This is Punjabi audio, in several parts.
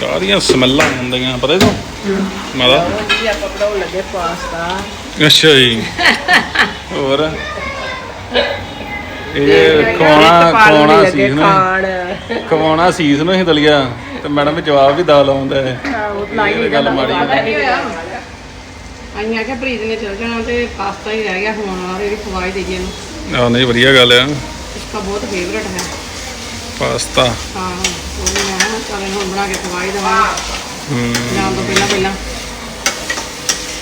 ਕਾਹਦੀਆਂ ਸਮੈਲਾਂ ਹੁੰਦੀਆਂ ਪਤਾ ਤੂੰ ਮਾਦਾ ਜੀ। ਆਪਾਂ ਬਣਾਉਣ ਲੱਗੇ ਪਾਸਤਾ ਅੱਛਾ ਜੀ ਹੋਰ ਇਹ ਖਵਾਉਣਾ ਖਵਾਉਣਾ ਸੀਸ ਨੂੰ ਖਾਣ। ਖਵਾਉਣਾ ਨੂੰ ਹੀ ਦਲੀਆ। ਤੇ ਮੈਡਮ ਜਵਾਬ ਵੀ ਦਾ ਲਾਉਂਦਾ ਹੈ। ਉਹ ਲਾਈ ਇਹ ਗੱਲ ਮਾੜੀ ਹੈ। ਨਹੀਂ ਹੋਇਆ। ਆਈਆਂ ਕਿ ਪ੍ਰੀਤ ਨੇ ਚਲ ਜਾਣਾ ਤੇ ਪਾਸਤਾ ਹੀ ਰਹਿ ਗਿਆ ਹੁਣ ਵਾਲਾ ਇਹਦੀ ਖਵਾਈ ਦੇਈਏ ਇਹਨੂੰ। ਆ ਨਹੀਂ ਵਧੀਆ ਗੱਲ ਆ। ਇਸਕਾ ਬਹੁਤ ਫੇਵਰਟ ਹੈ। ਪਾਸਤਾ। ਹਾਂ। ਉਹ ਵੀ ਮੈਂ ਕਿਹਾ ਚੱਲ ਇਹਨੂੰ ਹੁਣ ਬਣਾ ਕੇ ਖਵਾਈ ਦੇਵਾਂਗੇ ਹੂੰ। ਜਾਣ ਤੋਂ ਪਹਿਲਾਂ ਪਹਿਲਾਂ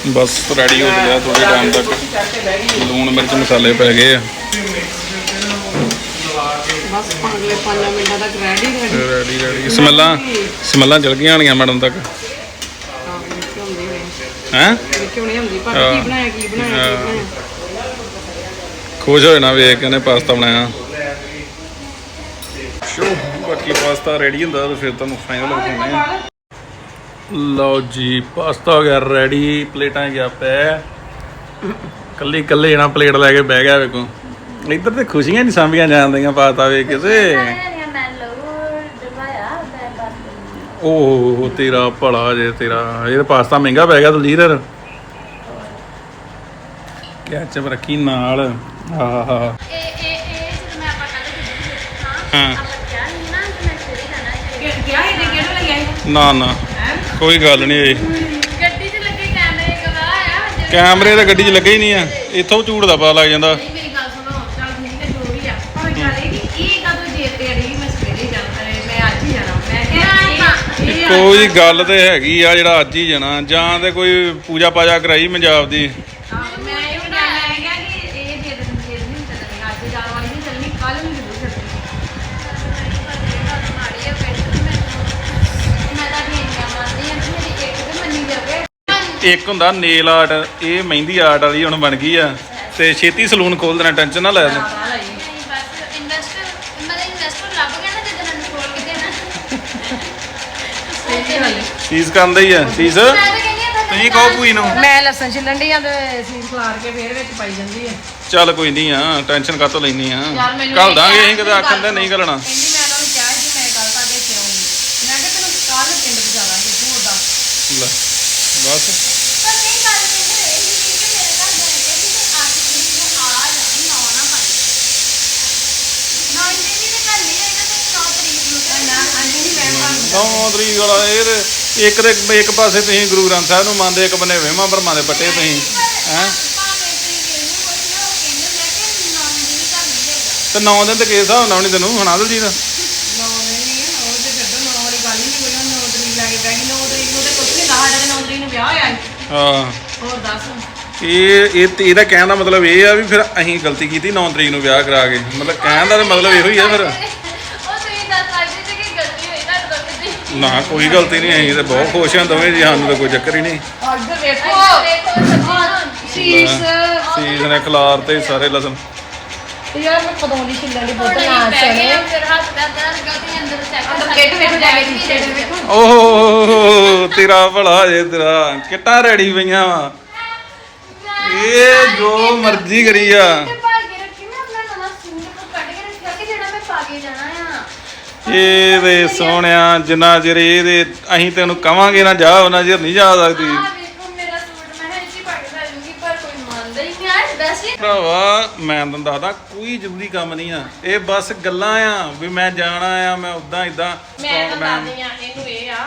ਬਸ ਰੈਡੀ ਹੋ ਗਿਆ ਥੋੜੇ ਟਾਈਮ ਤੱਕ। ਲੂਣ ਮਿਰਚ ਮਸਾਲੇ ਪੈ ਗਏ ਆ। ਬਸ ਅਗਲੇ 5 ਮਿੰਟਾਂ ਤੱਕ ਰੈਡੀ ਰੈਡੀ ਰੈਡੀ ਰੈਡੀ ਸਮੈਲਾਂ ਸਮੈਲਾਂ ਚਲ ਗਈਆਂ ਹੋਣੀਆਂ ਮੈਡਮ ਤੱਕ। ਹਾਂ ਵਿੱਚ ਹੁੰਦੀ ਹੋਏ ਹੈ? ਵਿੱਚ ਹੁਣੇ ਹੁੰਦੀ। ਪਰ ਹਾਂ। ਕੀ ਬਣਾਇਆ ਕੀ ਬਣਾਇਆ ਕੀ ਬਣਾਇਆ? ਖੁਸ਼ ਹੋ ਜਾਣਾ ਵੇਖ ਕੇ ਨੇ ਪਾਸਤਾ ਬਣਾਇਆ। ਸ਼ੋ। ਬਾਕੀ ਪਾਸਤਾ ਰੈਡੀ ਹੁੰਦਾ ਤਾਂ ਫਿਰ ਤੁਹਾਨੂੰ ਫਾਈਨਲ ਵਿਖਾਉਂਦੇ ਆ ਲਓ ਜੀ ਪਾਸਤਾ ਹੋ ਗਿਆ ਰੈਡੀ ਪਲੇਟਾਂ ਗਿਆ ਪੈ ਕੱਲੀ ਕੱਲੇ ਜਣਾ ਪਲੇਟ ਲੈ ਕੇ ਬਹਿ ਗਿਆ ਵੇਖੋ। ਇੱਧਰ ਤੇ ਖੁਸ਼ੀਆਂ ਨਹੀਂ ਸਾਂਭੀਆਂ ਜਾਂਦੀਆਂ ਪਾਸਤਾ ਵੇਖ ਕੇ ਤੇ। ਓਹ ਤੇਰਾ ਭਲਾ ਜੇ ਤੇਰਾ। ਇਹ ਪਾਸਤਾ ਮਹਿੰਗਾ ਪੈ ਗਿਆ ਦਲਜੀਤ। ਯਾਰ ਕੈਚਅਪ ਰੱਖੀ ਨਾਲ। ਆਹਾ। ਇਹ ਇਹ ਇਹ ਜਦੋਂ ਮੈਂ ਆਪਾਂ ਕੱਲ ਕਿਹਾ ਹਾਂ ਆਪਾਂ ਕਿਹਾ ਨਹੀਂ ਨਾ ਕਿ ਮੈਂ ਸਵੇਰੇ ਜਾਣਾ ਹੈ ਕਿਹਾ ਇਹ ਕਿਹੜਾ ਲੱਗਿਆ ਨਾ ਨਾ। ਕੋਈ ਗੱਲ ਨਹੀਂ ਹੋਈ ਗੱਡੀ 'ਚ ਲੱਗੇ ਕੈਮਰੇ ਗਵਾਹ ਆ ਜਿਹੜੇ ਕੈਮਰੇ ਤਾਂ ਗੱਡੀ 'ਚ ਲੱਗੇ ਹੀ ਨਹੀਂ ਆ। ਇੱਥੋਂ ਝੂੜ ਦਾ ਪਤਾ ਲੱਗ ਜਾਂਦਾ। ਨਹੀਂ ਮੇਰੀ ਗੱਲ ਸੁਣੋ। ਚੱਲ ਠੀਕ ਹੈ ਜੋ ਵੀ ਆ। ਪਰ ਗੱਲ ਇਹ ਕਿ ਇਹ ਕਦੋਂ ਜੇ ਤੇ ਅੜੀ ਮੈਂ ਸਵੇਰੇ ਜਾਣਾ ਹੈ, ਮੈਂ ਅੱਜ ਹੀ ਜਾਣਾ। ਮੈਂ ਕਿਹਾ ਇਹ- ਇਹ ਕੋਈ ਗੱਲ ਤੇ ਹੈਗੀ ਆ ਜਿਹੜਾ ਅੱਜ ਹੀ ਜਾਣਾ। ਜਾਂ ਤੇ ਕੋਈ ਪੂਜਾ ਪਾਜਾ ਕਰਾਈ ਪੰਜਾਬ ਦੀ ਹਾਂ, ਮੈਂ ਇਹ ਵੀ ਕਿਹਾ ਮੈਂ ਕਿਹਾ ਕਿ ਇਹ ਜੇ ਦਿਨ ਜੇ ਨਹੀਂ ਚੱਲਣੀ ਅੱਜ ਜਾਣ ਵਾਲੀ ਨਹੀਂ ਚੱਲਣੀ ਕੱਲ ਨੂੰ ਜ਼ਰੂਰ ਚੱਲਣੀ ਮਾੜੀ ਆ ਪਿੰਡ ਤੇ ਮੈਨੂੰ ਮੈਂ ਤਾਂ ਠੀਕ ਆ ਮੰਨਦੀ ਆ ਕਿ ਮੇਰੀ ਇੱਕ ਤੇ ਮੰਨੀ ਜਾਵੇ ਇੱਕ ਹੁੰਦਾ ਨੇਲ ਆਰਟ ਇਹ ਮਹਿੰਦੀ ਆਰਟ ਵਾਲੀ ਹੁਣ ਬਣ ਗਈ ਆ। ਤੇ ਛੇਤੀ ਸਲੂਨ ਖੋਲ ਦੇਣਾ ਟੈਨਸ਼ਨ ਨਾ ਲੈ ਬਸ ਇਨਵੈਸਟਰ ਮਤਲਬ ਇਨਵੈਸਟਰ ਲੱਭ ਗਿਆ ਨਾ ਜਦੋਂ ਮੈਨੂੰ ਖੋਲ ਕੇ ਦੇਣਾ ਸਹੀ ਗੱਲ ਹੈ। ਸੀਸ ਕਰਨ ਹੀ ਆ ਸੀਸ। ਮੈਂ ਤਾਂ ਕਹਿੰਦੀ ਆ ਤੁਸੀਂ ਕਹੋ ਭੂਈ ਨੂੰ। ਮੈਂ ਲਸਣ ਛਿੱਲਣ ਦੀ ਆ ਤੇ ਸੀਸ ਖਲਾਰ ਕੇ ਫੇਰ ਵਿੱਚ ਪਾਈ ਜਾਂਦੀ ਹੈ ਚੱਲ ਕੋਈ ਨਹੀਂ ਆ ਟੈਨਸ਼ਨ ਕਾਤੋਂ ਲੈਣੀ ਆ। ਯਾਰ ਮੈਨੂੰ ਕੱਲ ਦਾਂਗੇ ਅਸੀਂ ਕਦੇ ਆਖਣ ਦੇ ਨਹੀਂ ਕਰਨਾ ਕਹਿੰਦੀ ਮੈਂ ਉਹਨਾਂ ਨੂੰ ਕਿਹਾ ਸੀ ਮੈਂ ਗੱਲ ਤੁਹਾਡੇ ਇੱਥੇ ਆਉਂਗੀ। ਮੈਂ ਕਿਹਾ ਤੈਨੂੰ ਕੱਲ ਪਿੰਡ ਪਹੁੰਚਾਵਾਂਗੇ ਤੂੰ ਉਹਦਾ ਲੈ ਬਸ ਪਰ ਨਹੀਂ ਗੱਲ ਤੇ ਇਹ ਹੀ ਸੀ ਕਿ ਮੇਰੇ ਘਰ ਦੇ ਕੇ ਕਿ ਅੱਜ ਤਰੀਕ ਨੂੰ ਆ ਜਾਣੀ ਨਾ ਨਾ ਪਾਈ ਨਾ ਇੰਨੇ ਵੀ ਤੇ ਘਰ ਨਹੀਂ ਆਏਗਾ ਤੇ 9 ਤਰੀਕ ਨੂੰ ਤੇ ਨਾ ਹਾਂਜੀ ਨਹੀਂ ਮੈਂ ਤੁਹਾਨੂੰ ਨੌ ਤਰੀਕ ਵਾਲਾ ਇਹ ਤੇ ਇੱਕ ਦੇ ਇੱਕ ਪਾਸੇ ਤੁਸੀਂ ਗੁਰੂ ਗ੍ਰੰਥ ਸਾਹਿਬ ਨੂੰ ਮੰਨਦੇ ਇੱਕ ਬੰਨੇ ਵਹਿਮਾਂ ਭਰਮਾਂ ਦੇ ਪੱਟੇ ਤੁਸੀਂ ਹੈਂ? ਕੁਛ ਨਾ ਉਹ ਕਹਿੰਦੇ ਮੈਂ ਕਿ 9 ਦਿਨ ਤੇ 9 ਦਿਨ ਤੇ ਕਿਸ ਹਿਸਾਬ ਨਾਲ ਨਹੀਂ ਤੈਨੂੰ ਹਣਾ ਦਲਜੀਤ ਨੌ। ਹੈ ਉਹ ਤੇ ਛੱਡੋ ਨੌ ਵਾਲੀ ਗੱਲ ਹੀ ਨਹੀਂ ਕੋਈ ਨੌ ਤਰੀਕ ਲੈ ਕੇ ਬਹਿ ਗਈ ਨੌ ਤਰੀਕ ਨੂੰ ਤੇ ਕੁਝ ਨਹੀਂ ਕਹਾ ਸਾਡੇ ਨੌ ਤਰੀਕ ਨੂੰ ਵਿਆਹ ਹੋਇਆ ਸੀ। ਹਾਂ। ਹੋਰ ਦੱਸ। ਇਹ ਇਹ ਤੇ ਇਹਦਾ ਕਹਿਣ ਦਾ ਮਤਲਬ ਇਹ ਆ ਵੀ ਫਿਰ ਅਸੀਂ ਗਲਤੀ ਕੀਤੀ 9 ਤਰੀਕ ਨੂੰ ਵਿਆਹ ਕਰਾ ਕੇ। ਮਤਲਬ ਕਹਿਣ ਦਾ ਤਾਂ ਮਤਲਬ ਇਹੋ ਹੀ ਆ ਫਿਰ। ਨਾ ਕੋਈ ਗਲਤੀ ਨਹੀਂ ਅਸੀਂ ਤੇ ਬਹੁਤ ਖੁਸ਼ ਹਾਂ ਦੋਵੇਂ ਜੀ ਸਾਨੂੰ ਤਾਂ ਕੋਈ ਚੱਕਰ ਹੀ ਨਹੀਂ। ਅੱਗ ਵੇਖੋ। ਸੀਸ ਸੀਜ਼ ਨੇ ਖਲਾਰ ਤੇ ਸਾਰੇ ਲਸਣ। ਯਾਰ ਮੈਂ ਕਦੋਂ ਦੀ ਛਿੱਲਣ ਦੀ ਬੋਤਲ ਨਾ ਨਾ ਚੜੇ ਫਿਰ ਹੱਥ ਦਾ ਦਰਦ ਗਲਤੀ ਅੰਦਰ ਚੈੱਕ ਅੰਦਰ ਪੇਟ ਵੇਖੋ ਜਾ ਕੇ ਨੀਚੇ ਤੇ ਵੇਖੋ। ਓਹ ਤੇਰਾ ਭਲਾ ਜੇ ਤੇਰਾ ਕਿੱਟਾਂ ਰੈਡੀ ਪਈਆਂ ਵਾ। ਇਹ ਜੋ ਮਰਜ਼ੀ ਕਰੀ ਆ ਤੇ ਪਾ ਕੇ ਰੱਖੀ ਮੈਂ ਆਪਣਾ ਨਵਾਂ ਸੂਟ ਕੱਢ ਕੇ ਰੱਖਿਆ ਕਿ ਜਿਹੜਾ ਮੈਂ ਪਾ ਕੇ ਜਾਣਾ ਆ ਇਹਦੇ ਸੋਹਣਿਆ ਜਿੰਨਾ ਚਿਰ ਇਹਦੇ ਅਸੀਂ ਤੈਨੂੰ ਕਵਾਂਗੇ ਨਾ ਜਾ ਉਹਨਾਂ ਚਿਰ ਨਹੀਂ ਜਾ ਸਕਦੀ। ਭਰਾਵਾ ਮੈਂ ਤੁਹਾਨੂੰ ਦੱਸਦਾ ਕੋਈ ਜ਼ਰੂਰੀ ਕੰਮ ਨਹੀਂ ਆ। ਇਹ ਬਸ ਗੱਲਾਂ ਆ ਵੀ ਮੈਂ ਜਾਣਾ ਆ ਮੈਂ ਉਦਾਂ ਇਦਾਂ ਮੈਂ ਤਾਂ ਦੱਸਦੀ ਆ ਇਹਨੂੰ ਇਹ ਆ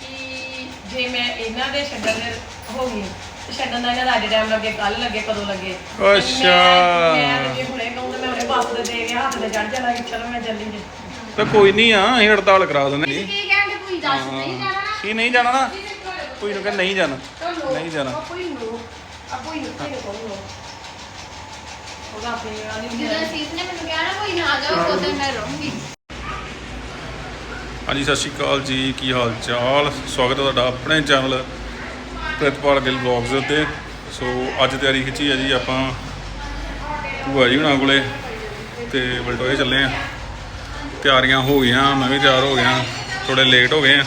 ਕਿ ਜੇ ਮੈਂ ਇਹਨਾਂ ਦੇ ਛੱਡਣ ਦੇ ਹੋ ਗਈ ਤੇ ਛੱਡਣ ਦਾ ਇਹਨਾਂ ਦਾ ਅੱਜ ਟਾਈਮ ਲੱਗੇ ਕੱਲ ਲੱਗੇ ਕਦੋਂ ਲੱਗੇ। ਤੇ ਅੱਛਾ। ਮੈਂ ਜੇ ਹੁਣੇ ਕਹੂੰ ਤੇ ਮੈਂ ਹੁਣੇ ਬੱਸ ਦੇ ਦੇ ਕੇ ਹੱਥ ਤੇ ਚੜ ਜਾਣਾ ਕਿ ਚਲੋ ਮੈਂ ਚੱਲੀ ਜੀ ਤੇ ਕੋਈ ਨਹੀਂ ਆ ਅਸੀਂ ਹੜਤਾਲ ਕਰਾ ਦਿੰਦੇ ਜੀ ਕੀ ਕਹਿੰਦੇ ਕੋਈ ਦੱਸ ਨਹੀਂ ਜਾਣਾ ਨਾ। ਕੀ ਨਹੀਂ ਜਾਣਾ ਨਾ? ਕੋਈ ਨੂੰ ਕਹਿੰਦਾ ਨਹੀਂ ਜਾਣਾ। ਨਹੀਂ ਜਾਣਾ। ਆਪੋ ਹੀ ਨੂੰ ਆਪੋ ਹੀ ਨੂੰ ਤੇ ਕੋਲ ਉਹਦਾ ਆਪਣੀ ਵਾਲੀ ਜਦੋਂ ਸੀਸ ਨੇ ਮੈਨੂੰ ਕਿਹਾ ਨਾ ਕੋਈ ਨਾ ਜਾਓ ਉਦੋਂ ਮੈਂ ਰਹੂੰਗੀ। ਹਾਂਜੀ ਸਤਿ ਸ਼੍ਰੀ ਅਕਾਲ ਜੀ। ਕੀ ਹਾਲ ਚਾਲ? ਸਵਾਗਤ ਹੈ ਤੁਹਾਡਾ ਆਪਣੇ ਚੈਨਲ ਪ੍ਰਿਤਪਾਲ ਗਿੱਲ ਵਲੌਗਸ ਦੇ ਉੱਤੇ। ਸੋ ਅੱਜ ਤਿਆਰੀ ਖਿੱਚੀ ਹੈ ਜੀ ਆਪਾਂ ਭੂਆ ਜੀ ਹੁਣਾਂ ਕੋਲੇ ਤੇ ਬਲਟੋਏ ਚੱਲੇ ਆ। ਤਿਆਰੀਆਂ ਹੋ ਗਈਆਂ, ਮੈਂ ਵੀ ਤਿਆਰ ਹੋ ਗਿਆ ਥੋੜੇ ਲੇਟ ਹੋ ਗਏ ਆ।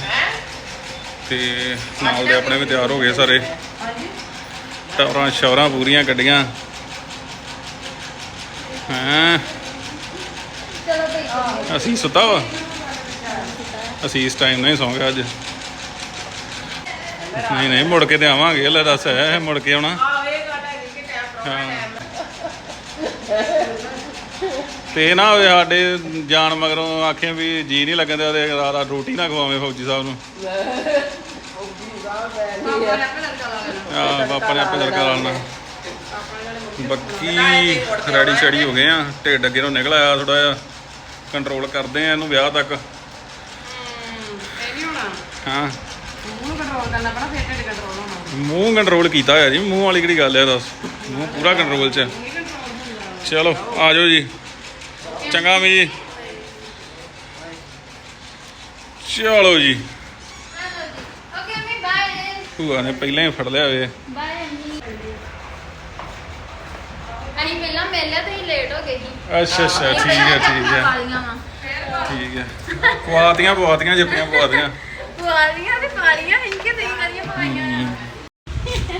ਤੇ ਨਾਲ ਦੇ ਆਪਣੇ ਵੀ ਤਿਆਰ ਹੋ ਗਏ ਸਾਰੇ। ਟੌਰਾਂ ਸ਼ੌਰਾਂ ਪੂਰੀਆਂ ਕੱਢੀਆਂ। ਹਾਂ? ਅਸੀਂ ਸੁੱਤਾ ਵਾ? ਅਸੀਂ ਇਸ ਟਾਈਮ ਨਹੀਂ ਸੌਂ ਗਏ ਅੱਜ। ਨਹੀਂ ਨਹੀਂ, ਮੁੜ ਕੇ ਤੇ ਆਵਾਂਗੇ ਲੈ ਦੱਸ ਹੈ ਮੁੜ ਕੇ ਆਉਣਾ ਆਹ ਇਹ ਗੱਲ ਹੈ ਕਿ ਟਾਈਮ ਹਾਂ। ਤੇ ਨਾ ਹੋਵੇ ਸਾਡੇ ਜਾਣ ਮਗਰੋਂ ਆਖਿਆ ਵੀ ਜੀ ਨਹੀਂ ਲੱਗਣ ਦੇ ਉਹਦੇ ਰਾਤ ਰੋਟੀ ਨਾ ਖਵਾਵੇਂ ਫੌਜੀ ਸਾਹਿਬ ਨੂੰ। ਆ ਪਾਪਾ ਨੇ ਆਪੇ ਤੜਕਾ ਲਾਉਣਾ। ਬਾਕੀ ਰੈਡੀ ਸ਼ੈਡੀ ਹੋ ਗਏ ਆ, ਢਿੱਡ ਅੱਗੇ ਨੂੰ ਨਿਕਲ ਆਇਆ ਥੋੜਾ ਜਿਹਾ। ਕੰਟਰੋਲ ਕਰਦੇ ਆ ਇਹਨੂੰ ਵਿਆਹ ਤੱਕ। ਇਹ ਹਾਂ। ਮੂੰਹ ਕੰਟਰੋਲ ਕੀਤਾ ਹੋਇਆ ਜੀ, ਮੂੰਹ ਵਾਲੀ ਕਿਹੜੀ ਗੱਲ ਹੈ ਦੱਸ। ਮੂੰਹ ਪੂਰਾ ਕੰਟਰੋਲ 'ਚ ਚਲੋ, ਆ ਜਾਓ ਜੀ। ਚੰਗਾ ਮੀ ਜੀ। ਚਲੋ ਜੀ। ਓਕੇ ਮੰਮੀ ਬਾਏ ਭੂਆ ਨੇ ਪਹਿਲਾਂ ਹੀ ਫੜ ਲਿਆ ਵੇ। ਬਾਏ ਅਸੀਂ ਪਹਿਲਾਂ ਮਿਲਿਆ ਤੇ ਲੇਟ ਹੋ ਗਏ ਸੀ। ਅੱਛਾ ਅੱਛਾ ਠੀਕ ਹੈ ਠੀਕ ਹੈ। ਠੀਕ ਹੈ। ਪਵਾਤੀਆਂ ਪਵਾਤੀਆਂ ਜੱਪੀਆਂ ਪਵਾਤੀਆਂ। ਪੁਆਲੀਆਂ ਤੇ ਕਾਲੀਆਂ ਇੰਕੇ ਤੇ ਕਾਲੀਆਂ ਪਾਈਆਂ ਠੀਕ ਆ।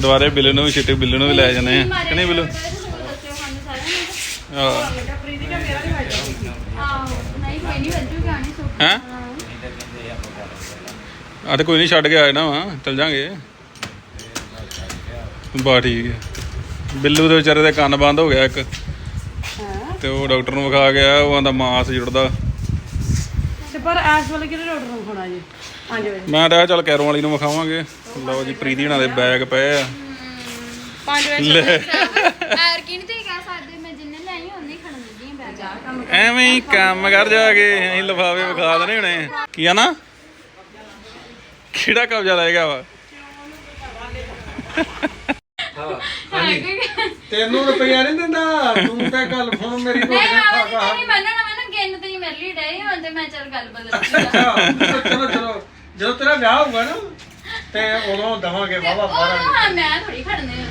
ਦੁਬਾਰੇ ਬਿੱਲ ਨੂੰ ਵੀ ਛਿੱਟੇ ਬਿੱਲ ਨੂੰ ਵੀ ਲੈ ਜਾਂਦੇ ਆ। ਕਿ ਨਹੀਂ ਬਿੱਲੂ ਦੱਸਿਓ ਸਾਨੂੰ ਸਾਰਿਆਂ ਹਾਂ ਪ੍ਰੀਤੀ ਦਾ ਮੇਰਾ ਨਹੀਂ ਕੋਈ ਨਹੀਂ ਵੱਜੂਗਾ ਨਹੀਂ ਸੁੱਕ ਹੈਂ? ਆ ਤੇ ਕੋਈ ਨਹੀਂ ਛੱਡ ਕੇ ਆ ਜਾਣਾ ਵਾ ਚਲ ਜਾਾਂਗੇ। ਬਾ ਠੀਕ ਹੈ ਬਿੱਲੂ ਦੇ ਵਿਚਾਰੇ ਦੇ ਕੰਨ ਬੰਦ ਹੋ ਗਿਆ ਇੱਕ। ਤੇ ਉਹ ਡਾਕਟਰ ਨੂੰ ਵਿਖਾ ਗਿਆ ਉਹ ਆਂਦਾ ਮਾਸ ਜੁੜਦਾ। ਤੇ ਪਰ ਐਸ ਵੇਲੇ ਕਿਹੜੇ ਡਾਕਟਰ ਨੂੰ ਖਾਣਾ ਜੀ? 5 ਵਜੇ। ਮੈਂ ਕਿਹਾ ਚੱਲ ਕੈਰੋਂ ਵਾਲੀ ਨੂੰ ਵਿਖਾਵਾਂਗੇ। ਲਓ ਜੀ ਪ੍ਰੀਤੀ ਹਣਾ ਦੇ ਬੈਗ ਪਏ ਆ। 5 ਵਜੇ ਐਰ ਕੀ ਨਹੀਂ ਤੇ ਕਹਿ ਸਕਦੇ ਮੈਂ ਜਿੰਨੇ ਲਿਆਈ ਉਹਨੇ ਹੀ ਖੜਨ ਲੱਗੀ ਬੈਗ ਜਾ ਕੰਮ ਐਵੇਂ ਹੀ ਕੰਮ ਕਰ ਜਾ ਕੇ ਅਸੀਂ ਲਫਾਵੇ ਵਿਖਾ ਦਨੇ ਹੁਣੇ। ਕੀ ਆ ਨਾ? ਕਿਹੜਾ ਕਬਜ਼ਾ ਲਾਏਗਾ ਵਾ? ਤੈਨੂੰ ਰੁਪਈਆ ਨਹੀਂ ਦਿੰਦਾ। ਤੂੰ ਤੇ ਗੱਲ ਫੋਨ ਮੇਰੀ ਕੋਲ ਨਹੀਂ ਖਾ ਆਵਾਜ਼ ਖਾ ਨਹੀਂ ਮੰਨਣਾ ਮੈਂ ਗਿੰਨ ਤੇ ਹੀ ਮਿਲ ਲਈ ਡਏ ਹੁਣ ਤੇ ਮੈਂ ਚੱਲ ਗੱਲ ਬਦਲ ਦਿੱਤੀ ਆ। ਅੱਛਾ ਚਲੋ ਚਲੋ। ਜਦੋਂ ਤੇਰਾ ਵਿਆਹ ਹੋਊਗਾ ਨਾ ਤੇ ਉਦੋਂ ਦਵਾਂਗੇ ਵਾਵਾ ਬਾਰਾਂ ਮੈਂ ਥੋੜੀ ਖੜਨੇ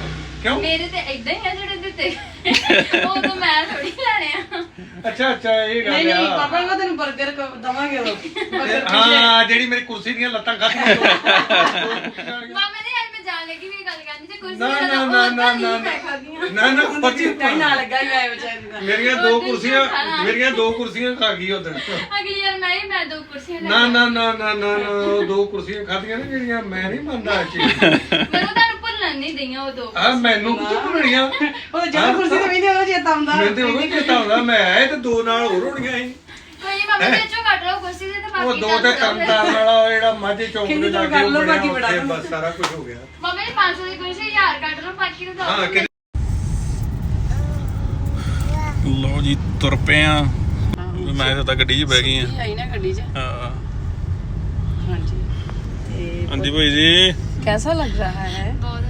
ਕਿਉਂ? ਮੇਰੇ ਤੇ ਇਦਾਂ ਹੀ ਆ ਜਿਹੜੇ ਦਿੱਤੇ ਉਹ ਤਾਂ ਮੈਂ ਥੋੜੀ ਲੈਣੇ ਆ। ਅੱਛਾ ਅੱਛਾ ਇਹ ਨਹੀਂ ਗੱਲ ਨਹੀਂ ਆ। ਪਾਪਾ ਨੂੰ ਤੈਨੂੰ 버ਗਰ ਦਵਾਂਗੇ ਉਹ। ਤੇ ਹਾਂ ਜਿਹੜੀ ਮੇਰੀ ਕੁਰਸੀ ਦੀਆਂ ਲੱਤਾਂ ਖਾਧੀਆਂ ਤੂੰ। ਮਾਮੇ ਦੇ ਯਾਰ ਮੈਂ ਜਾਣ ਲੱਗੀ ਵੀ ਗੱਲ ਕਰਨੀ ਤੇ ਕੁਰਸੀ ਨਾ ਤੇ ਨਾ ਨਾ ਨਾ ਨਾ ਨਾ ਨਾ ਨਾ ਪੱਚੀ ਟਾਈ ਨਾ ਲੱਗਾ ਹੀ ਆਏ ਵਿਚਾਰੇ ਦਾ ਮੇਰੀਆਂ ਦੋ ਕੁਰਸੀਆਂ ਮੇਰੀਆਂ ਦੋ ਕੁਰਸੀਆਂ ਖਾ ਗਈ ਉਦੋਂ ਅਗਲੀ ਵਾਰ ਮੈਂ ਹੀ ਮੈਂ ਦੋ ਕੁਰਸੀਆਂ ਲੈ ਨਾ ਨਾ ਨਾ ਨਾ ਨਾ ਨਾ ਉਹ ਦੋ ਕੁਰਸੀਆਂ ਖਾਧੀਆਂ ਨੇ ਜਿਹੜੀਆਂ ਮੈਂ ਨਹੀਂ ਮੰਨਦਾ ਅੱਜ ਮੈਨੂੰ ਤੁਹਾਨੂੰ ਬਣਨ ਨਹੀਂ ਦਈਆਂ ਉਹ ਦੋ ਆ ਮੈਨੂੰ ਕਿਉਂ ਬਣਣੀਆਂ ਉਹ ਜਦੋਂ ਕੁਰਸੀ ਤੇ ਬੈਠੇ ਉਹ ਚੇਤਾ ਆਉਂਦਾ ਮੈਨੂੰ ਤੇ ਉਹ ਚੇਤਾ ਆਉਂਦਾ ਮੈਂ ਆਏ ਤੇ ਦੋ ਨਾਲ ਹੋਰ ਹੋਣੀਆਂ ਸੀ। ਕੋਈ ਨੀ ਮੰਮੀ ਵਿੱਚੋਂ ਕੱਟ ਲਓ ਕੁਰਸੀ ਤੇ ਤੇ ਬਾਕੀ ਉਹ ਦੋ ਤੇ ਕੰਮ ਕਰਨ ਵਾਲਾ ਉਹ ਜਿਹੜਾ ਮਾਝੇ ਚੌਂਕ ਦੇ ਜਾ ਕੇ ਉਹ ਬਣਿਆ ਉੱਥੇ ਬਸ ਸਾਰਾ ਕੁਝ ਹੋ ਗਿਆ। ਮੰਮੀ 500 ਦੀ ਕੁਰਸੀ ਯਾਰ ਕੱਟ ਲਓ ਬਾਕੀ ਨੂੰ ਦੋ ਹਾਂ ਕਿ- ਲੋ ਜੀ ਤੁਰ ਪਿਆ ਮੈਂ ਤਾਂ ਗੱਡੀ 'ਚ ਬਹਿ ਗਈ ਆ। ਹਾਂ। ਹਾਂਜੀ। ਤੇ ਅੰਦੀ ਭਾਈ ਜੀ। ਕੈਸਾ ਲੱਗ ਰਿਹਾ ਹੈ? ਬਹੁਤ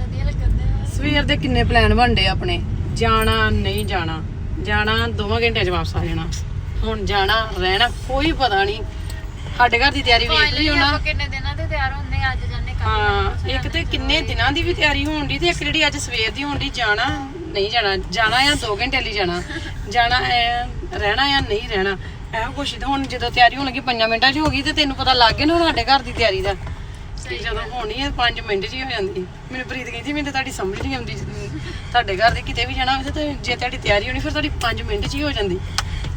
ਸਵੇਰ ਦੇ ਕਿੰਨੇ ਪਲਾਨ ਬਣਦੇ ਆਪਣੇ? ਜਾਣਾ ਨਹੀਂ ਜਾਣਾ। ਜਾਣਾ 2 ਘੰਟਿਆਂ 'ਚ ਵਾਪਸ ਆ ਜਾਣਾ। ਹੁਣ ਜਾਣਾ ਰਹਿਣਾ ਕੋਈ ਪਤਾ ਨਹੀਂ। ਸਾਡੇ ਘਰ ਦੀ ਤਿਆਰੀ ਵੇਖ ਲਈ ਹੋਣਾ। ਕਿੰਨੇ ਦਿਨਾਂ ਦੇ ਤਿਆਰ ਹੁੰਦੇ ਅੱਜ ਜਾਂਦੇ ਹਾਂ ਇੱਕ ਤੇ ਕਿੰਨੇ ਦਿਨਾਂ ਦੀ ਵੀ ਤਿਆਰੀ ਹੋਣ ਦੀ ਤੇ ਇੱਕ ਜਿਹੜੀ ਅੱਜ ਸਵੇਰ ਦੀ ਹੋਣ ਦੀ ਜਾਣਾ ਨਹੀਂ ਜਾਣਾ। ਜਾਣਾ ਆ 2 ਘੰਟੇ ਲਈ ਜਾਣਾ। ਜਾਣਾ ਹੈ ਰਹਿਣਾ ਆ ਨਹੀਂ ਰਹਿਣਾ। ਇਹੋ ਕੁਛ ਤਾਂ ਹੁਣ ਜਦੋਂ ਤਿਆਰੀ ਹੋਣ ਲੱਗੀ 5 ਮਿੰਟਾਂ 'ਚ ਹੋ ਗਈ ਤੇ ਤੈਨੂੰ ਪਤਾ ਲੱਗ ਗਿਆ ਨਾ ਸਾਡੇ ਘਰ ਦੀ ਤਿਆਰੀ ਦਾ। ਤੇ ਜਦੋਂ ਹੋਣੀ ਹੈ 5 ਮਿੰਟ 'ਚ ਹੀ ਹੋ ਜਾਂਦੀ। ਮੈਨੂੰ ਪ੍ਰੀਤ ਕਹਿੰਦੀ ਮੈਨੂੰ ਤਾਂ ਤੁਹਾਡੀ ਸਮਝ ਨਹੀਂ ਆਉਂਦੀ ਤੁਹਾਡੇ ਘਰ ਦੇ ਕਿਤੇ ਵੀ ਜਾਣਾ ਹੋਵੇ ਤੇ ਜੇ ਤੁਹਾਡੀ ਤਿਆਰੀ ਹੋਣੀ ਫਿਰ ਤੁਹਾਡੀ 5 ਮਿੰਟ 'ਚ ਹੀ ਹੋ ਜਾਂਦੀ।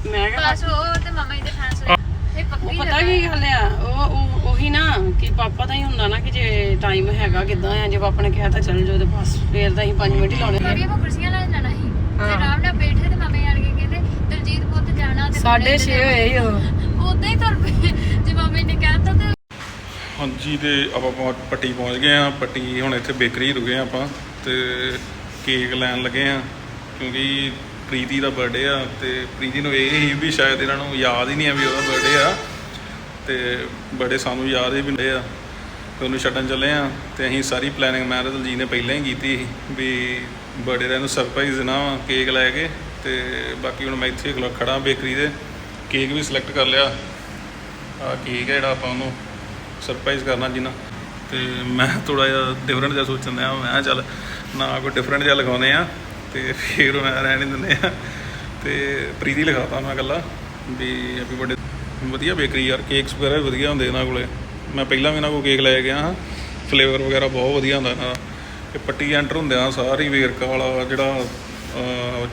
ਮੈਂ ਕਿਹਾ ਬਸ ਉਹ ਤੇ ਮਮਾ ਜੀ ਦੇ ਫੈਸਲੇ ਇਹ ਪੱਕੀ ਪਤਾ ਕੀ ਗੱਲ ਆ? ਉਹ ਉਹ- ਨਾ ਕਿ ਪਾਪਾ ਦਾ ਹੀ ਹੁੰਦਾ ਨਾ ਕਿ ਜੇ ਟਾਈਮ ਹੈਗਾ ਕਿਦਾਂ ਆ ਜੇ ਪਾਪਾ ਨੇ ਕਿਹਾ ਤਾਂ ਚੱਲ ਜਾਓ ਤੇ ਬਸ ਫੇਰ ਤਾਂ ਅਸੀਂ 5 ਮਿੰਟ ਹੀ ਲਾਉਣੇ। ਮੇਰੀ ਆਪਾਂ ਕੁਰਸੀਆਂ ਲੈ ਜਾਣਾ ਸੀ। ਤੇ ਆਰਾਮ ਨਾਲ ਬੈਠੇ ਤੇ ਮਮੇ ਆਣ ਕੇ ਕਹਿੰਦੇ ਦਲਜੀਤ ਪੁੱਤ ਜਾਣਾ ਤੇ ਸਾਢੇ 6 ਹੋਏ ਹੀ ਉਹ। ਉਦਾਂ ਹੀ ਤੁਰ ਪਏ ਜੇ ਮਮੀ ਨੇ ਕਹਿਤਾ ਤੇ ਹਾਂਜੀ ਤੇ ਆਪਾਂ ਪਹੁੰਚ ਪੱਟੀ ਪਹੁੰਚ ਗਏ ਆ ਪੱਟੀ ਹੁਣ ਇੱਥੇ ਬੇਕਰੀ ਰੁਕੇ ਆ ਆਪਾਂ ਤੇ ਕੇਕ ਲੈਣ ਲੱਗੇ ਆ ਕਿਉਂਕਿ ਪ੍ਰੀਤੀ ਦਾ ਬਰਥਡੇ ਆ ਤੇ ਪ੍ਰੀਤੀ ਨੂੰ ਇਹ ਹੀ ਵੀ ਸ਼ਾਇਦ ਇਹਨਾਂ ਨੂੰ ਯਾਦ ਹੀ ਨਹੀਂ ਆ ਵੀ ਉਹਦਾ ਬਰਥਡੇ ਆ ਤੇ ਬਰਥਡੇ ਸਾਨੂੰ ਯਾਦ ਹੀ ਵੀ ਆ ਤੇ ਉਹਨੂੰ ਛੱਡਣ ਚੱਲੇ ਆ ਤੇ ਅਸੀਂ ਸਾਰੀ ਪਲੈਨਿੰਗ ਮੈਂ ਤੇ ਦਲਜੀਤ ਨੇ ਪਹਿਲਾਂ ਹੀ ਕੀਤੀ ਸੀ ਵੀ ਬਰਥਡੇ ਦਾ ਇਹਨੂੰ ਸਰਪ੍ਰਾਈਜ਼ ਦੇਣਾ ਵਾ ਕੇਕ ਲੈ ਕੇ ਤੇ ਬਾਕੀ ਹੁਣ ਮੈਂ ਇੱਥੇ ਖਲੋ- ਖੜਾ ਬੇਕਰੀ ਦੇ ਕੇਕ ਵੀ ਸਿਲੈਕਟ ਕਰ ਲਿਆ। ਆ ਕੇਕ ਹੈ ਜਿਹੜਾ ਆਪਾਂ ਉਹਨੂੰ ਸਰਪ੍ਰਾਈਜ਼ ਕਰਨਾ ਜਿੰਨਾ ਤੇ ਮੈਂ ਥੋੜਾ ਜਿਹਾ ਡਿਫਰੈਂਟ ਜਿਹਾ ਸੋਚਣ ਡਿਆ ਮੈਂ ਚੱਲ ਨਾ ਕੋਈ ਡਿਫਰੈਂਟ ਜਿਹਾ ਲਗਾਉਨੇ ਆ ਤੇ ਫਿਰ ਮੈਂ ਰਹਿਣ ਨਹੀਂ ਦਿੰਦੇ ਆ ਤੇ ਪ੍ਰੀਤੀ ਲਿਖਾਤਾ ਮੈਂ ਇਕੱਲਾ, ਵੀ ਹੈਪੀ ਬਰਥਡੇ ਵਧੀਆ ਬੇਕਰੀ ਯਾਰ ਕੇਕਸ ਵਗੈਰਾ ਵੀ ਵਧੀਆ ਹੁੰਦੇ ਇਹਨਾਂ ਕੋਲੇ। ਮੈਂ ਪਹਿਲਾਂ ਵੀ ਇਹਨਾਂ ਕੋਲ ਕੇਕ ਲੈ ਗਿਆ ਹਾਂ। ਫਲੇਵਰ ਵਗੈਰਾ ਬਹੁਤ ਵਧੀਆ ਹੁੰਦਾ ਇਹਨਾਂ ਦਾ। ਇਹ ਪੱਟੀ ਐਂਟਰ ਹੁੰਦੇ ਆ ਸਾਰੀ ਵੇਰਕਾ ਵਾਲਾ ਜਿਹੜਾ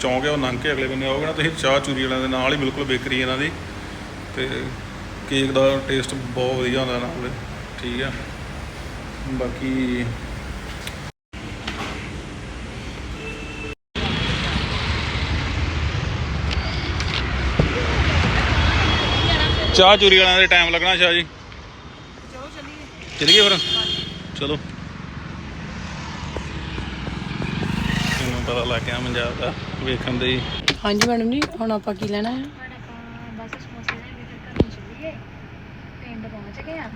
ਚੌਂਕ ਹੈ, ਉਹ ਲੰਘ ਕੇ ਅਗਲੇ ਬੰਨੇ ਆਓਗੇ ਨਾ ਤੁਸੀਂ ਚਾਹ ਚੂਰੀ ਵਾਲਿਆਂ ਦੇ ਨਾਲ ਹੀ ਬਿਲਕੁਲ ਬੇਕਰੀ ਇਹਨਾਂ ਦੀ। ਤੇ ਕੇਕ ਦਾ ਟੇਸਟ ਬਹੁਤ ਵਧੀਆ ਹੁੰਦਾ ਨਾਲ ਠੀਕ ਆ। ਬਾਕੀ ਚਾਹ ਚੂਰੀ ਵਾਲਿਆਂ ਦੇ ਟਾਈਮ ਲੱਗਣਾ ਸ਼ਾਹ ਜੀ। ਚਲੀਏ ਫਿਰ? ਚਲੋ। ਮੈਨੂੰ ਪਤਾ ਲੱਗ ਗਿਆ ਪੰਜਾਬ ਦਾ ਵੇਖਣ ਦੇ ਹਾਂਜੀ ਮੈਡਮ ਜੀ, ਹੁਣ ਆਪਾਂ ਕੀ ਲੈਣਾ ਹੈ ਹੁਣ ਆਪਾਂ ਬਸ ਸਮੋਸੇ ਲੈ ਕੇ ਫਿਰ ਘਰ ਨੂੰ ਚੱਲੀਏ ਗਏ ਆ?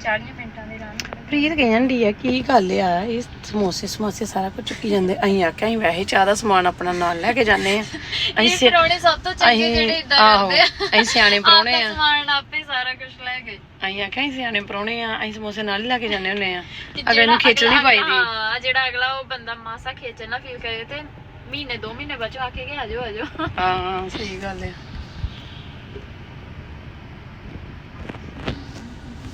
40 ਮਿੰਟਾਂ ਦੇ ਰਾਹ ਨੂੰ। ਪ੍ਰੀਤ ਕਹਿੰਦੀ ਆ ਕੀ ਗੱਲ ਆ? ਇਹ ਸਮੋਸੇ ਸਮੋਸੇ ਸਾਰਾ ਕੁਝ ਚੁੱਕੀ ਜਾਂਦੇ। ਅਸੀਂ ਆਖਿਆ ਅਸੀਂ ਵੈਸੇ ਚਾਹ ਦਾ ਸਮਾਨ ਆਪਣਾ ਨਾਲ ਲੈ ਕੇ ਜਾਂਦੇ ਆ। ਅਸੀਂ ਸਿ- ਪਰੋਣੇ ਸਭ ਤੋਂ ਚੰਗੇ ਅਸੀਂ- ਜਿਹੜੇ ਇਦਾਂ ਆਹੋ, ਕਰਦੇ ਆ। ਅਸੀਂ ਸਿਆਣੇ ਆਪਦਾ ਆ। ਸਮਾਨ ਆਪੇ ਸਾਰਾ ਕੁਝ ਲੈ ਗਏ ਅਸੀਂ ਆਖਿਆ ਅਸੀਂ ਸਿਆਣੇ ਪਰੋਣੇ ਆ ਅਸੀਂ ਸਮੋਸੇ ਨਾਲ ਹੀ ਲੈ ਕੇ ਜਾਂਦੇ ਹੁੰਦੇ ਆ। ਅਗਰ ਜਿਹੜਾ ਨੂੰ ਖੇਚਲ ਨਹੀਂ ਅਗਲਾ- ਪਾਈਦੀ ਹਾਂ ਜਿਹੜਾ ਅਗਲਾ ਉਹ ਬੰਦਾ ਮਾਸਾ ਖੇਚਲ ਨਾ ਫੀਲ ਕਰੇ ਤੇ ਮਹੀਨੇ ਦੋ ਮਹੀਨੇ ਬਾਅਦ ਚੋਂ ਆ ਕੇ ਕਿ ਆਜੋ ਆਜੋ ਹਾਂ ਹਾਂ ਸਹੀ ਗੱਲ ਆ।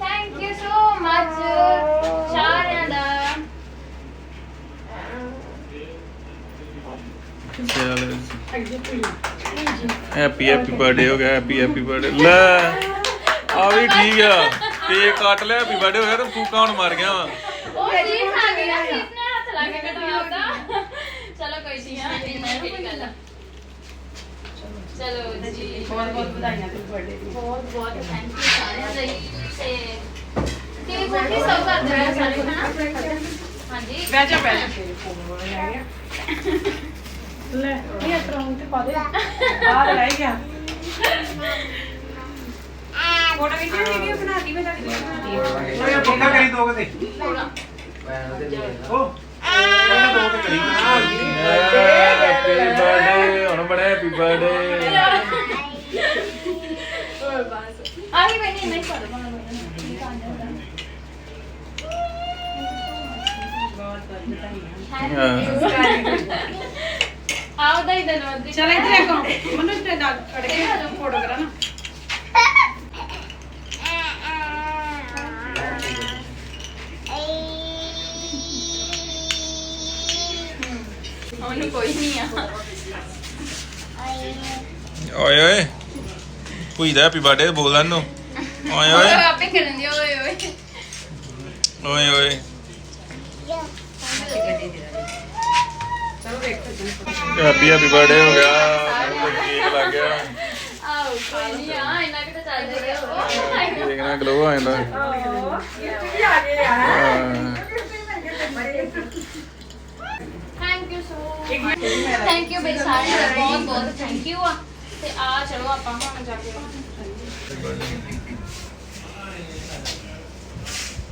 ਥੈਂਕ ਯੂ ਸੋ ਮਚ ਸਾਰਿਆਂ ਦਾ ਚੱਲ ਹੈਪੀ ਹੈਪੀ ਬਰਥਡੇ ਹੋ ਗਿਆ ਹੈਪੀ ਹੈਪੀ ਬਰਥਡੇ ਲੈ ਆ ਵੀ ਠੀਕ ਆ। ਤੇ ਕੱਟ ਲਿਆ ਹੈਪੀ ਬਰਥਡੇ ਹੋਇਆ ਤੂੰ ਕੌਣ ਮਰ ਗਿਆ ਵਾ? ਉਹ ਜੀ ਖਾ ਗਿਆ ਕਿਸਨੇ ਹੱਥ ਲਾ ਕੇ ਕਟਵਾਉਂਦਾ ਚਲੋ ਕੋਈ ਨਹੀਂ ਚਲੋ ਜੀ। ਬਹੁਤ ਬਹੁਤ ਵਧਾਈਆਂ ਤੇ ਬਰਥਡੇ ਦੀ ਬਹੁਤ ਬਹੁਤ ਥੈਂਕ ਯੂ ਸਾਰਿਆਂ ਜੀ ਤੇ ਤੇ ਕੋਈ ਸਭ ਕਰਦੇ ਰਹੇ ਸਾਰੇ ਹਨਾ? ਹਾਂਜੀ। ਬਹਿ ਜਾ ਬਹਿ ਜਾ। ਤੇਰੇ ਫੋਨ ਵਾਲਾ ਲੈ ਗਿਆ ਲੈ ਇਹ ਤਰ੍ਹਾਂ ਤੇ ਪਾ ਦੇ। ਆ ਰਹਿ ਗਿਆ। ਫੋਟੋ ਖਿੱਚੀ ਵੀਡੀਓ ਬਣਾਤੀ ਮੈਂ ਤੁਹਾਡੀ ਬਣਾਤੀ ਓਏ ਪੱਕਾ ਕਰੀ ਦੋ ਕਿਤੇ ਉਹ ਪਹਿਲਾਂ ਦੋ ਤੇ ਕਰੀ ਹੈਪੀ ਹੁਣ ਬੜਾ ਹੈਪੀ ਬਰਥਡੇ ਆਹੀ ਮੈਨੇ ਨਹੀਂ ਬਣਾ ਆਓ ਦਈ ਦਨਵੰਦੀ ਚਲ ਇੱਧਰ ਦੇਖੋ। ਮੈਨੂੰ ਤੇ ਨਾ ਖੜ ਕੇ ਫੋਟੋ ਕਰਾ ਨਾ ਉਹਨੂੰ ਕੋਈ ਨਹੀਂ ਆ। ਓਏ ਓਏ। ਭੂਈ ਦਾ ਹੈਪੀ ਬਰਥਡੇ ਬੋਲਣ ਨੂੰ ਓਏ ਓਏ। ਆਪੇ ਕਰਨ ਦੀ ਓਏ ਓਏ। ਓਏ ਓਏ। ਹੈਪੀ ਹੈਪੀ ਬਰਥਡੇ ਹੋ ਗਿਆ। ਕੇਕ ਲੱਗ ਗਿਆ। ਆਓ ਕੋਈ ਨਹੀਂ ਆ ਇਹਨਾਂ ਕਿਤੇ ਚੱਲ ਜਾਏਗਾ ਕੇਕ ਨਾਲ ਗਲੋ ਆ ਜਾਂਦਾ ਹਾਂ। Thank you so thank you ਬਈ ਸਾਰਿਆਂ ਦਾ ਬਹੁਤ ਬਹੁਤ ਥੈਂਕ ਯੂ ਆ ਤੇ ਆ ਚਲੋ ਆਪਾਂ ਹੁਣ ਜਾ ਕੇ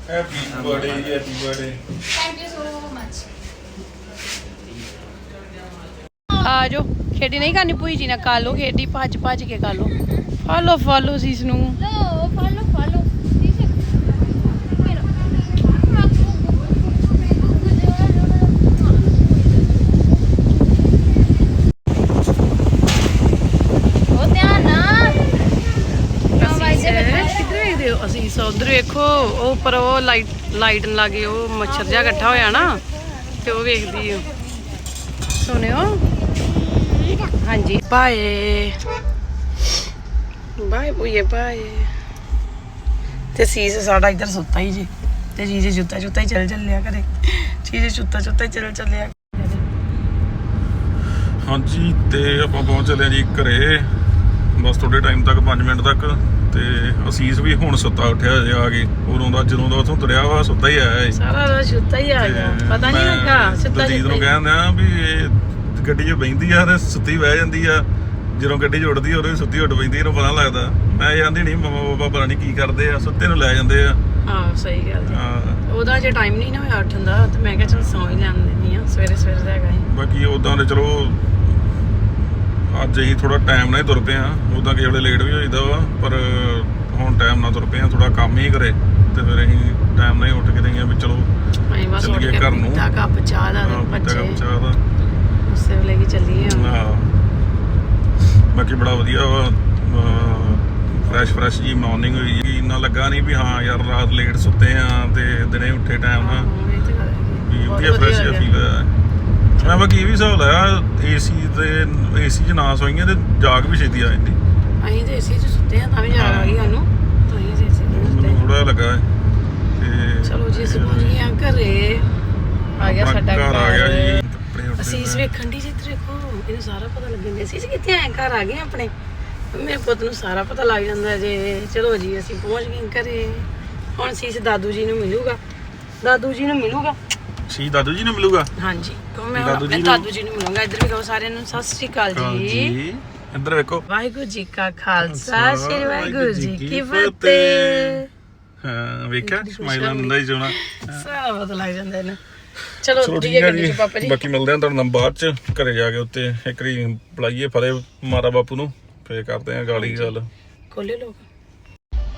happy birthday happy birthday thank you so much ਆ ਜਾਓ ਖੇਡੀ ਨਹੀਂ ਕਰਨੀ ਭੂਈ ਜੀ ਨਾਲ। ਕਰ ਲਓ ਖੇਡੀ ਭੱਜ ਭੱਜ ਕੇ ਕਰ ਲਓ। ਫਾਲੋ ਫਾਲੋ ਸੀਸ ਨੂੰ ਲੋ ਫਾਲੋ ਫਾਲੋ ਠੀਕ ਹੈ ਮੇਰਾ ਉਹ ਧਿਆਨ ਨਾ ਅਸੀਂ ਕਿੱਧਰ ਅਸੀਂ ਸੋ ਉਧਰ ਵੇਖੋ, ਉਹ ਉੱਪਰ ਉਹ ਲਾਈਟ ਲਾਈਟ ਲਾਗੇ, ਉਹ ਮੱਛਰ ਜਿਹਾ ਇਕੱਠਾ ਹੋਇਆ ਨਾ, ਤੇ ਉਹ ਵੇਖਦੀ ਹੋ ਸੁਣਿਓ? ਹਾਂਜੀ ਬਾਏ ਬਾਏ ਬੁਏ ਬਾਏ ਤੇ ਸੀਸ ਸਾਡਾ ਇੱਧਰ ਸੁੱਤਾ ਹੀ ਜੀ, ਤੇ ਜੀ ਜੁੱਤਾ ਜੁੱਤਾ ਹੀ ਚੱਲ ਚੱਲਿਆ ਕਰੇ ਜੀ ਜੀ ਜੁੱਤਾ ਜੁੱਤਾ ਹੀ ਚੱਲ ਚੱਲਿਆ। ਹਾਂਜੀ, ਤੇ ਆਪਾਂ ਪਹੁੰਚ ਚੱਲੇ ਜੀ ਘਰੇ। ਬਸ ਥੋੜੇ ਟਾਈਮ ਤੱਕ 5 ਮਿੰਟ ਤੱਕ। ਤੇ ਅਸੀਸ ਵੀ ਹੁਣ ਸੁੱਤਾ ਉੱਠਿਆ ਜੇ ਆ ਕੇ। ਉਦੋਂ ਦਾ ਜਦੋਂ ਦਾ ਉਥੋਂ ਤੁਰਿਆ ਵਾ ਸੁੱਤਾ ਹੀ ਆਇਆ ਏ ਸਾਰਾ ਰਾਤ ਸੁੱਤਾ ਹੀ ਆ ਗਿਆ। ਪਤਾ ਨਹੀਂ ਲੱਗਾ ਸਿੱਧਾ ਦਲਜੀਤ ਨੂੰ ਕਹਿੰਦਾ ਆ ਵੀ ਇਹ ਗੱਡੀ 'ਚ ਬੈਂਦੀ ਆ ਤੇ ਸੁੱਤੀ ਬਹਿ ਜਾਂਦੀ ਆ। ਜਦੋਂ ਗੱਡੀ 'ਚ ਉੱਡਦੀ ਆ ਉਦੋਂ ਹੀ ਸੁੱਤੀ ਉੱਡ ਪੈਂਦੀ ਇਹਨੂੰ ਪਤਾ ਲੱਗਦਾ। ਮੈਂ ਜਾਂਦੀ ਨਹੀਂ ਮਮਾ ਪਾਪਾ ਪਤਾ ਨਹੀਂ ਕੀ ਕਰਦੇ ਆ ਸੁੱਤੇ ਨੂੰ ਲੈ ਜਾਂਦੇ ਆ। ਹਾਂ ਸਹੀ ਗੱਲ ਹੈ। ਹਾਂ, ਉਹਦਾ ਜੇ ਟਾਈਮ ਨਹੀਂ ਨਾ ਹੋਇਆ ਉੱਠਣ ਦਾ ਤੇ ਮੈਂ ਕਿਹਾ ਚਲ ਸੌਂ ਹੀ ਲੈਣ ਦਿੰਦੀ ਆ ਸਵੇਰੇ ਸਵੇਰੇ ਦਾ ਹੈਗਾ ਹੀ। ਬਾਕੀ ਉਦਾਂ ਦੇ ਚਲੋ ਅੱਜ ਅਸੀਂ ਥੋੜਾ ਟਾਈਮ ਨਾਲ ਹੀ ਤੁਰ ਪਏ ਆ ਉਦਾਂ ਕਿਸੇ ਵੇਲੇ ਲੇਟ ਵੀ ਹੋ ਜਾਂਦਾ ਵਾ ਪਰ ਹੁਣ ਟਾਈਮ ਨਾਲ ਤੁਰ ਪਏ ਆ ਥੋੜਾ ਕੰਮ ਹੀ ਕਰੇ ਤੇ ਫਿਰ ਅਸੀਂ ਟਾਈਮ ਨਾਲ ਹੀ ਉੱਠ ਕੇ ਗਏ ਆ ਵੀ ਚਲੋ ਅਸੀਂ ਬਸ ਉੱਠ ਕੇ ਘਰ ਨੂੰ। ਪੀਤਾ ਕੱਪ ਚਾਹ ਦਾ ਹਾਂ, ਤੇ ਪੀਤਾ ਬੱਚੇ। ਕੰਮ ਚਾਹ ਦਾ। ਉਸੇ ਵੇਲੇ ਕੀ ਚੱਲੀਏ ਹਾਂ। ਬਾਕੀ ਬੜਾ ਵਧੀਆ ਵਾ। ਫਰੈਸ਼ ਫਰੈਸ਼ ਜੀ ਮਾਰਨਿੰਗ ਹੋਈ ਜੀ। ਇੰਨਾ ਲੱਗਾ ਨਹੀਂ ਵੀ ਹਾਂ ਯਾਰ ਰਾਤ ਲੇਟ ਸੁੱਤੇ ਆ ਤੇ ਦਿਨੇ ਉੱਠੇ ਟਾਈਮ ਨਾਲ। ਹਾਂ। ਵੀ ਵਧੀਆ ਫਰੈਸ਼। ਫੀਲ ਹੋਇਆ। ਮੈਂ ਬਾਕੀ ਇਹ ਵੀ ਹਿਸਾਬ ਲਾਇਆ ਏਸੀ ਤੇ ਏਸੀ 'ਚ ਨਾ ਸੋਈਆਂ ਤੇ ਜਾਗ ਵੀ ਛੇਤੀ ਆ ਜਾਂਦੀ। ਅਸੀਂ ਤੇ ਏਸੀ 'ਚ ਸੁੱਤੇ ਆ ਤਾਂ ਵੀ ਜਾਗ ਆ ਗਈ ਸਾਨੂੰ। ਤਾਂ ਅਸੀਂ ਏਸੀ 'ਚ ਸੁੱਤੇ ਮੈਨੂੰ ਥੋੜਾ ਲੱਗਾ ਹੈ। ਤੇ ਚਲੋ ਜੀ ਅਸੀਂ ਪਹੁੰਚ ਗਏ ਆ ਘਰੇ। ਆ ਗਿਆ ਸਾਡਾ ਘਰ ਆ ਗਿਆ ਜੀ ਕੱਪੜੇ ਉੱਤੇ ਅਸੀਸ ਵੇਖਣ ਦੀ ਜਿੱਤ ਦੇਖੋ ਇਹਨੂੰ ਸਾਰਾ ਪਤਾ ਲੱਗਣ ਡਿਆ ਅਸੀਸ ਕਿੱਥੇ ਆਏ ਘਰ ਆ ਗਏ ਆਪਣੇ। ਮੇਰੇ ਪੁੱਤ ਨੂੰ ਸਾਰਾ ਪਤਾ ਲੱਗ ਜਾਂਦਾ ਜੇ। ਚਲੋ ਜੀ ਅਸੀਂ ਪਹੁੰਚ ਗਏ ਘਰੇ। ਹੁਣ ਅਸੀਸ ਦਾਦੂ ਜੀ ਨੂੰ ਮਿਲੂਗਾ। ਦਾਦੂ ਜੀ ਨੂੰ ਮਿਲੂਗਾ। ਸੀ ਦਾਦੂ ਜੀ ਨੂੰ ਮਿਲੂਗਾ? ਹਾਂਜੀ। ਕਹੋ ਮੈਂ ਦਾਦੂ ਆਪਣੇ ਜੀ ਨੂੰ- ਦਾਦੂ ਜੀ ਨੂੰ ਮਿਲੂੰਗਾ। ਇੱਧਰ ਵੀ ਕਹੋ ਸਾਰਿਆਂ ਨੂੰ ਸਤਿ ਸ਼੍ਰੀ ਅਕਾਲ ਜੀ। ਜੀ। ਇੱਧਰ ਵੇਖੋ। ਵਾਹਿਗੁਰੂ ਜੀ ਕਾ ਖਾਲਸਾ ਸ੍ਰੀ ਵਾਹਿਗੁਰੂ ਜੀ ਕੀ ਫਤਿਹ। ਹਾਂ ਵੇਖਿਆ? ਸਮਾਈਲ ਆਉਂਦਾ ਹੀ ਜੋਣਾ ਸਾਰਾ ਪਤਾ ਲੱਗ ਜਾਂਦਾ ਇਹਨੂੰ। ਚਲੋ ਠੀਕ ਹੈ ਗੱਡੀ ਚ ਪਾਪਾ ਜੀ। ਬਾਕੀ ਮਿਲਦੇ ਆ ਤੁਹਾਡੇ ਨਾਲ ਬਾਅਦ ਚ। ਘਰੇ ਜਾ ਕੇ ਉੱਤੇ ਇੱਕ ਬੁਲਾਈਏ ਬਾਪੂ ਨੂੰ। ਫੇਰ ਕਰਦੇ ਆ ਗਾਲੀ ਗੱਲ। ਖੋਲੇ ਲੋਕ।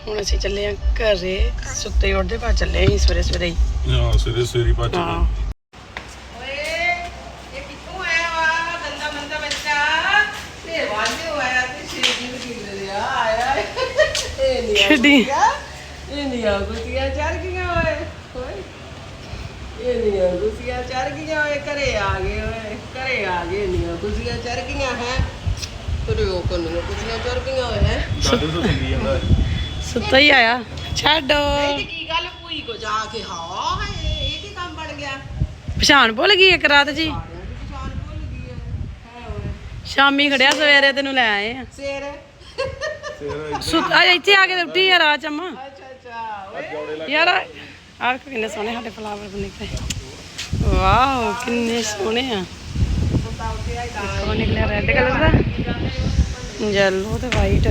ਹੁਣ ਅਸੀਂ ਚੱਲੇ ਆ ਘਰੇ ਸੁੱਤੇ ਉੱਠਦੇ ਪਾ ਚੱਲੇ ਅਸੀਂ ਸਵੇਰੇ ਸਵੇਰੇ ਹੀ। ਹਾਂ ਸਵੇਰੇ ਸਵੇਰੀ ਭੱਜ ਹਾਂ। ਓਏ ਇਹ ਕਿੱਥੋਂ ਆਇਆ ਵਾ? ਗੰਦਾ ਮੰਦਾ ਬੱਚਾ। ਤੇ ਵਾਜੇ ਆਇਆ ਤੇ ਸ਼ੇਰੀ ਨੂੰ ਕਿੰਨੇ ਲਿਆ ਆਇਆ ਇਹ ਨਹੀਂ ਆ ਗੁੱਤੀਆਂ ਚੜ ਗਈਆਂ ਓਏ। ਓਏ। ਇਹ ਨਹੀਂ ਆ ਗੁੱਤੀਆਂ ਚੜ ਗਈਆਂ ਓਏ। ਘਰੇ ਆ ਗਏ ਓਏ। ਘਰੇ ਆ ਗਏ ਨਹੀਂ ਆ ਗੁੱਤੀਆਂ ਚੜ ਗਈਆਂ ਹੈ। ਤੁਰੇ ਉਹ ਕੋਲ ਨੂੰ ਗੁੱਤੀਆਂ ਚੜ ਗਈਆਂ ਓਏ ਹੈ। ਦਾਦੂ ਤੋਂ ਚੰਗੀ ਜਾਂਦਾ। ਸੁੱਤਾ ਹੀ ਆਇਆ। ਛੱਡੋ। ਕੀ ਗੱਲ ਭੂਈ ਕੋ ਜਾ ਕੇ? ਹਾਂ ਹੈ ਇਹ ਕੀ ਕੰਮ ਬਣ ਗਿਆ? ਪਛਾਣ ਭੁੱਲ ਗਈ ਇੱਕ ਰਾਤ ਜੀ? ਪਛਾਣ ਭੁੱਲ ਗਈ ਹੈ। ਹੈ ਓਏ। ਸ਼ਾਮੀ ਖੜਿਆ ਸਵੇਰੇ ਤੈਨੂੰ ਲੈ ਆਏ ਆ। ਸਿਰ ਸੁੱਤ ਆ ਇੱਥੇ ਆ ਕੇ ਉੱਠੀ ਆ ਚੰਮਾ ਅੱਛਾ ਅੱਛਾ ਯਾਰ ਆਹ ਕਿੰਨੇ ਸੋਹਣੇ ਸਾਡੇ ਫਲਾਵਰ ਨਿਕਲੇ ਵਾਓ ਕਿੰਨੇ ਸੋਹਣੇ ਆ। ਉਹ ਨਿਕਲਿਆ ਰੈੱਡ ਕਲਰ ਦਾ। ਯੈਲੋ ਤੇ ਵਾਈਟ